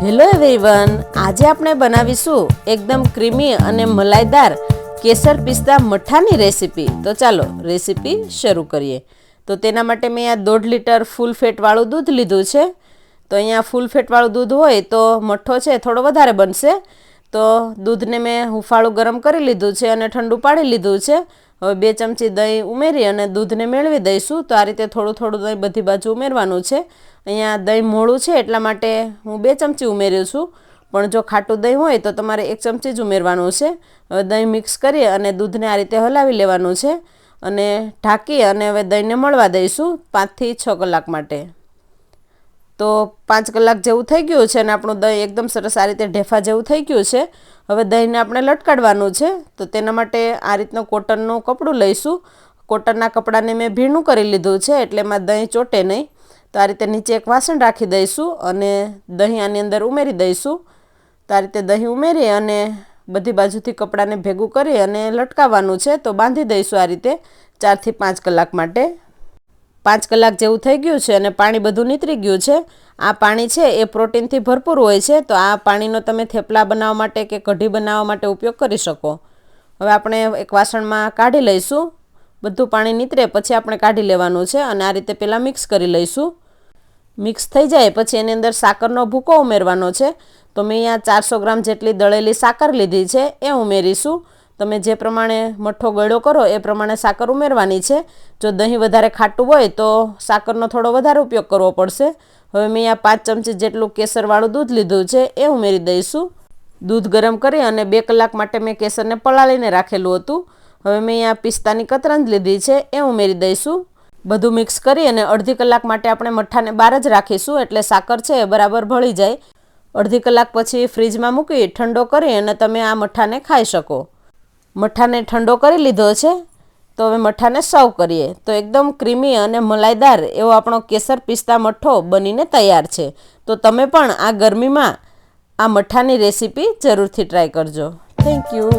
Hello everyone, આજે આપણે બનાવીશું એકદમ ક્રીમી અને મલાઈદાર કેસર પિસ્તા મઠાની રેસીપી. તો ચાલો, રેસીપી શરૂ કરીએ. તો તેના માટે મેં અહીંયા દોઢ લીટર ફૂલ ફેટવાળું દૂધ લીધું છે. તો અહીંયા ફૂલ ફેટવાળું દૂધ હોય તો મઠ્ઠો છે થોડો વધારે બનશે. તો દૂધને મેં હુંફાળું ગરમ કરી લીધું છે અને ઠંડુ પાડી લીધું છે. હવે બે ચમચી દહીં ઉમેરી અને દૂધને મેળવી દઈશું. તો આ રીતે થોડું થોડું દહીં બધી બાજુ ઉમેરવાનું છે. અહીંયા દહીં મોળું છે એટલા માટે હું બે ચમચી ઉમેર્યું છું. પણ જો ખાટું દહીં હોય તો તમારે એક ચમચી જ ઉમેરવાનું છે. હવે દહીં મિક્સ કરી અને દૂધને આ રીતે હલાવી લેવાનું છે. અને ઢાંકી અને હવે દહીંને મળવા દઈશું પાંચથી છ કલાક માટે. તો પાંચ કલાક જેવું થઈ ગયું છે અને આપણું દહીં એકદમ સરસ આ રીતે ઢેફા જેવું થઈ ગયું છે. હવે દહીંને આપણે લટકાડવાનું છે. તો તેના માટે આ રીતનું કોટનનું કપડું લઈશું. કોટનના કપડાને મેં ભીણું કરી લીધું છે એટલે એમાં દહીં ચોટે નહીં. તો આ રીતે નીચે એક વાસણ રાખી દઈશું અને દહીં આની અંદર ઉમેરી દઈશું. તો આ રીતે દહીં ઉમેરી અને બધી બાજુથી કપડાને ભેગું કરી અને લટકાવવાનું છે. તો બાંધી દઈશું આ રીતે ચારથી પાંચ કલાક માટે. પાંચ કલાક જેવું થઈ ગયું છે અને પાણી બધું નીતરી ગયું છે. આ પાણી છે એ પ્રોટીનથી ભરપૂર હોય છે. તો આ પાણીનો તમે થેપલા બનાવવા માટે કે કઢી બનાવવા માટે ઉપયોગ કરી શકો. હવે આપણે એક વાસણમાં કાઢી લઈશું. બધું પાણી નીતરે પછી આપણે કાઢી લેવાનું છે અને આ રીતે પહેલાં મિક્સ કરી લઈશું. મિક્સ થઈ જાય પછી એની અંદર સાકરનો ભૂકો ઉમેરવાનો છે. તો મેં અહીંયા ચારસો ગ્રામ જેટલી દળેલી સાકર લીધી છે. એ ઉમેરીશું. તમે જે પ્રમાણે મઠ્ઠો ગળ્યો કરો, એ પ્રમાણે સાકર ઉમેરવાની છે. જો દહીં વધારે ખાટું હોય, તો સાકરનો થોડો વધારે ઉપયોગ કરવો પડશે. હવે મેં અહીંયા પાંચ ચમચી જેટલું કેસરવાળું દૂધ લીધું છે, એ ઉમેરી દઈશું. દૂધ ગરમ કરી અને બે કલાક માટે મેં કેસરને પલાળીને રાખેલું હતું. હવે મેં અહીંયા પિસ્તાની કતરંજ લીધી છે, એ ઉમેરી દઈશું. બધું મિક્સ કરી અને અડધી કલાક માટે આપણે મઠ્ઠાને બહાર જ રાખીશું, એટલે સાકર છે એ બરાબર ભળી જાય. અડધી કલાક પછી ફ્રીજમાં મૂકી ઠંડો કરી અને તમે આ મઠ્ઠાને ખાઈ શકો. મઠ્ઠાને ઠંડો કરી લીધો છે, તો હવે મઠાને સર્વ કરીએ. તો એકદમ ક્રીમી અને મલાઈદાર એવો આપણો કેસર પિસ્તા મઠો બનીને તૈયાર છે. તો તમે પણ આ ગરમીમાં આ મઠાની રેસીપી જરૂરથી ટ્રાય કરજો. Thank you